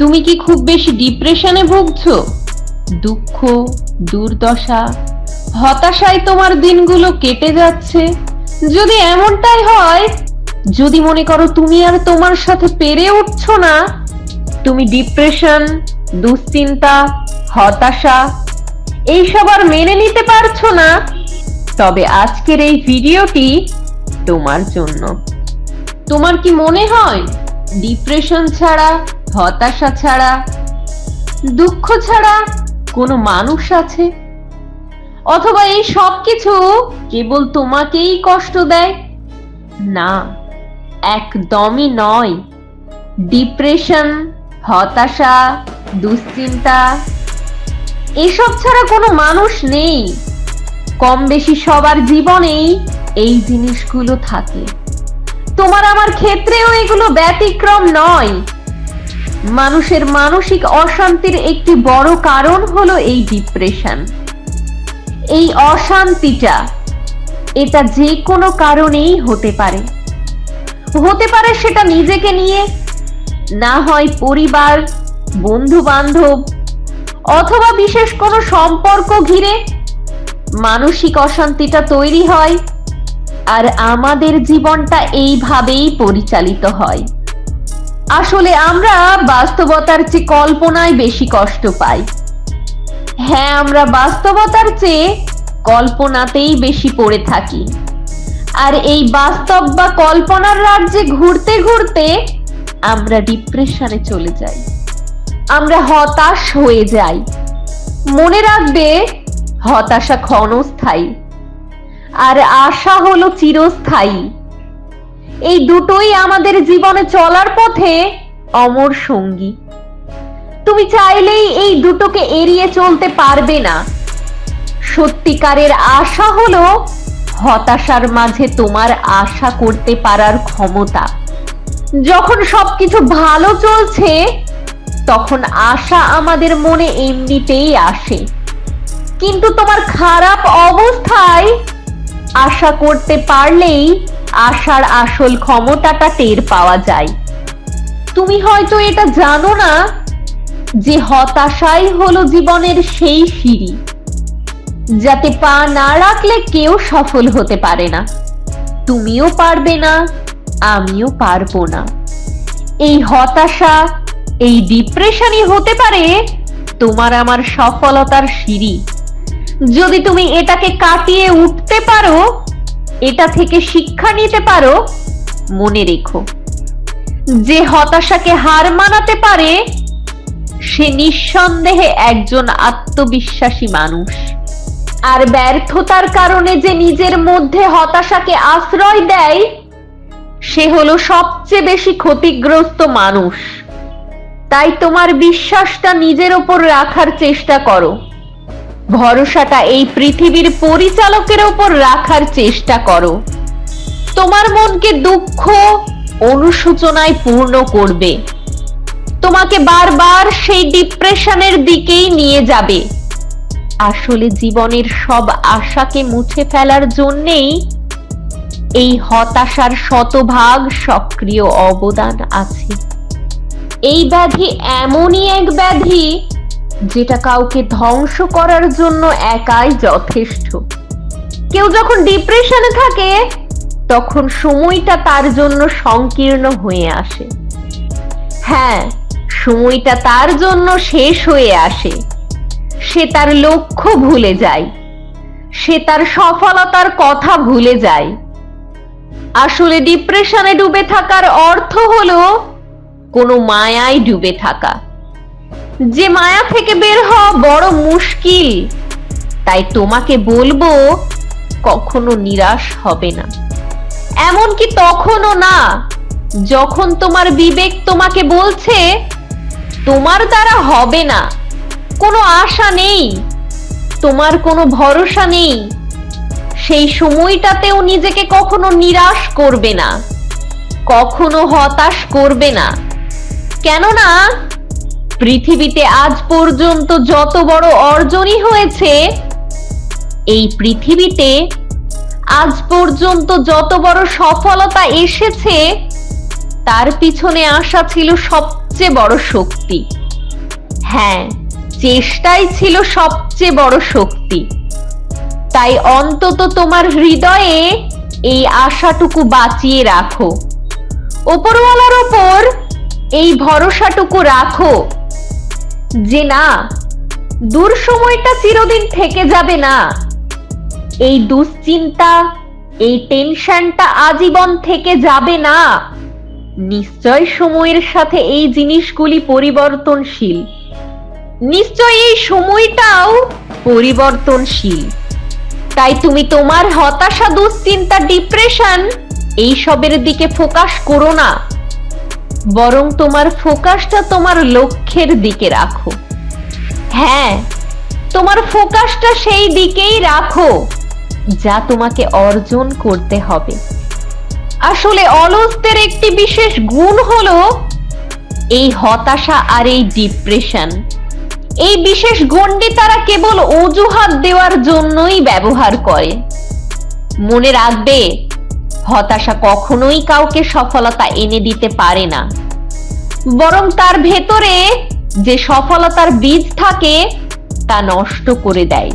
তুমি কি খুব বেশি ডিপ্রেশনে ভুগছো? দুঃখ, দুর্দশা, হতাশায় তোমার দিনগুলো কেটে যাচ্ছে। যদি এমনটাই হয়, যদি মনে করো তুমি আর তোমার সাথে পেরে উঠছো না, তুমি ডিপ্রেশন দুশ্চিন্তা, হতাশা, এইসব আর মেনে নিতে পারছ না, তবে আজকের এই ভিডিওটি তোমার জন্য। তোমার কি মনে হয় ডিপ্রেশন ছাড়া হতাশা ছাড়া, দুঃখ ছাড়া কোনো মানুষ আছে? অথবা এই সব কিছু কেবল তোমাকেই কষ্ট দেয়? না, একদমই নয়। ডিপ্রেশন, হতাশা, দুশ্চিন্তা, এসব ছাড়া কোনো মানুষ নেই। কম বেশি সবার জীবনেই এই জিনিসগুলো থাকে। তোমার আমার ক্ষেত্রেও এগুলো ব্যতিক্রম নয়। মানুষের মানসিক অশান্তির একটি বড় কারণ হলো এই ডিপ্রেশন এই অশান্তিটা, এটা যে কোনো কারণেই হতে পারে। হতে পারে সেটা নিজেকে নিয়ে, না হয় পরিবার বন্ধু বান্ধব অথবা বিশেষ কোনো সম্পর্ক ঘিরে মানসিক অশান্তিটা তৈরি হয়, আর আমাদের জীবনটা এইভাবেই পরিচালিত হয়। আসলে আমরা বাস্তবতার চেয়ে কল্পনায় বেশি কষ্ট পাই। হ্যাঁ আমরা বাস্তবতার চেয়ে কল্পনাতেই বেশি পড়ে থাকি। আর এই বাস্তব বা কল্পনার রাজ্যে ঘুরতে ঘুরতে আমরা ডিপ্রেশনে চলে যাই। আমরা হতাশ হয়ে যাই। মনে রাখবে, হতাশা ক্ষণস্থায়ী। আর আশা হলো চিরস্থায়ী। এই দুটোই আমাদের জীবনে চলার পথে অমর সঙ্গী। তুমি চাইলেই এই দুটোকে এড়িয়ে চলতে পারবে না। সত্যিকারের আশা হলো হতাশার মাঝে তোমার আশা করতে পারার ক্ষমতা। যখন সবকিছু ভালো চলছে, তখন আশা আমাদের মনে এমনিতেই আসে। কিন্তু তোমার খারাপ অবস্থায় আশা করতে পারলেই আশার আসল ক্ষমতাটা টের পাওয়া যায়। তুমি হয়তো এটা জানো না যে হতাশাই হলো জীবনের সেই সিঁড়ি, যাতে পা না রাখলে কেউ সফল হতে পারে না। তুমিও পারবে না, আমিও পারব না। এই হতাশা, এই ডিপ্রেশনই হতে পারে তোমার আমার সফলতার সিঁড়ি। যদি তুমি এটাকে কাটিয়ে উঠতে পারো এটা থেকে শিক্ষা নিতে পারো, মনে রেখো। যে হতাশাকে হার মানাতে পারে, সে নিঃসন্দেহে একজন আত্মবিশ্বাসী মানুষ। আর ব্যর্থতার কারণে যে নিজের মধ্যে হতাশাকে আশ্রয় দেয়, সে হলো সবচেয়ে বেশি ক্ষতিগ্রস্ত মানুষ। তাই তোমার বিশ্বাসটা নিজের ওপর রাখার চেষ্টা করো। ভরসাটা এই পৃথিবীর পরিচালকের ওপর রাখার চেষ্টা করো। তোমার মনকে দুঃখ, অনুশোচনায় পূর্ণ করবে। তোমাকে বারবার সেই ডিপ্রেশনের দিকেই নিয়ে যাবে। আসলে জীবনের সব আশাকে মুছে ফেলার জন্যেই এই হতাশার শতভাগ সক্রিয় অবদান আছে। এই ব্যাধি এমনই এক ব্যাধি যেটা কাউকে ধ্বংস করার জন্য একাই যথেষ্ট। কেউ যখন ডিপ্রেশনে থাকে, তখন সময়টা তার জন্য সংকীর্ণ হয়ে আসে। হ্যাঁ সময়টা তার জন্য শেষ হয়ে আসে। সে তার লক্ষ্য ভুলে যায়। সে তার সফলতার কথা ভুলে যায়। আসলে ডিপ্রেশনে ডুবে থাকার অর্থ হলো কোনো মায়ায় ডুবে থাকা। যে মায়া থেকে বের হওয়া বড় মুশকিল, তাই তোমাকে বলব কখনো নিরাশ হবে না। এমনকি তখনও না, যখন তোমার বিবেক তোমাকে বলছে, তোমার দ্বারা হবে না। কোনো আশা নেই, তোমার কোনো ভরসা নেই। সেই সময়টাতেও নিজেকে কখনো নিরাশ করবে না, কখনো হতাশ করবে না। কেননা পৃথিবীতে আজ পর্যন্ত যত বড় অর্জনই হয়েছে, এই পৃথিবীতে আজ পর্যন্ত যত বড় সফলতা এসেছে, তার পিছনে আসা ছিল সবচেয়ে বড় শক্তি। হ্যাঁ চেষ্টাই ছিল সবচেয়ে বড় শক্তি। তাই অন্তত তোমার হৃদয়ে এই আশাটুকু বাঁচিয়ে রাখো। ওপরওয়ালার ওপর এই ভরসাটুকু রাখো। যে না, দূর সময়টা চিরদিন থেকে যাবে না। এই দুশ্চিন্তা, এই টেনশনটা আজীবন থেকে যাবে না। নিশ্চয় সময়ের সাথে এই জিনিসগুলি পরিবর্তনশীল। নিশ্চয় এই সময়টাও পরিবর্তনশীল। তাই তুমি তোমার হতাশা, দুশ্চিন্তা, ডিপ্রেশন এইসবের দিকে ফোকাস করো না। বরং তোমার ফোকাসটা তোমার লক্ষ্যের দিকে রাখো। হ্যাঁ তোমার ফোকাসটা সেই দিকেই রাখো যা তোমাকে অর্জন করতে হবে। আসলে অলসদের একটি বিশেষ গুণ হলো এই হতাশা আর এই ডিপ্রেশন। এই বিশেষ গণ্ডি তারা কেবল অজুহাত দেওয়ার জন্যই ব্যবহার করে। মনে রাখবে হতাশা কখনোই কাউকে সফলতা এনে দিতে পারে না। বরং তার ভেতরে যে সফলতার বীজ থাকে, তা নষ্ট করে দেয়।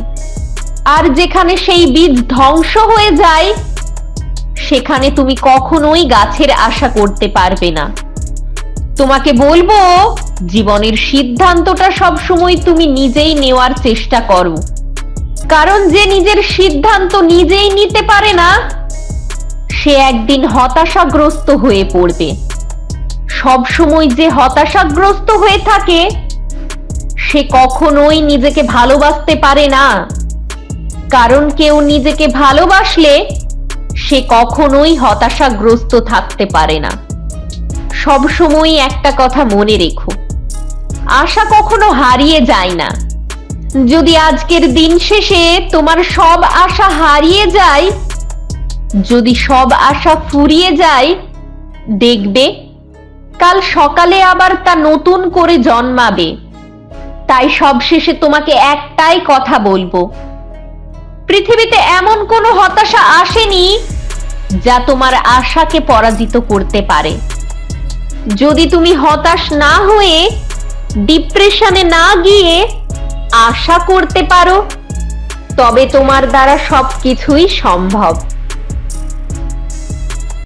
আর যেখানে সেই বীজ ধ্বংস হয়ে যায়, সেখানে তুমি কখনোই গাছের আশা করতে পারবে না। তোমাকে বলব, জীবনের সিদ্ধান্তটা সবসময় তুমি নিজেই নেওয়ার চেষ্টা করো। কারণ যে নিজের সিদ্ধান্ত নিজেই নিতে পারে না সে একদিন হতাশাগ্রস্ত হয়ে পড়বে। সব সময় যে হতাশাগ্রস্ত হয়ে থাকে, সে কখনোই নিজেকে ভালোবাসতে পারে না। কারণ কেউ নিজেকে ভালোবাসলে সে কখনোই হতাশাগ্রস্ত থাকতে পারে না। সব সময় একটা কথা মনে রেখো, আশা কখনো হারিয়ে যায় না। যদি আজকের দিন শেষে তোমার সব আশা হারিয়ে যায় যদি সব আশা ফুরিয়ে যায়, দেখবে, কাল সকালে আবার তা নতুন করে জন্মাবে। তাই সবশেষে তোমাকে একটাই কথা বলব। পৃথিবীতে এমন কোনো হতাশা আসেনি যা তোমার আশাকে পরাজিত করতে পারে। যদি তুমি হতাশ না হয়ে, ডিপ্রেশনে না গিয়ে আশা করতে পারো, তবে তোমার দ্বারা সবকিছুই সম্ভব।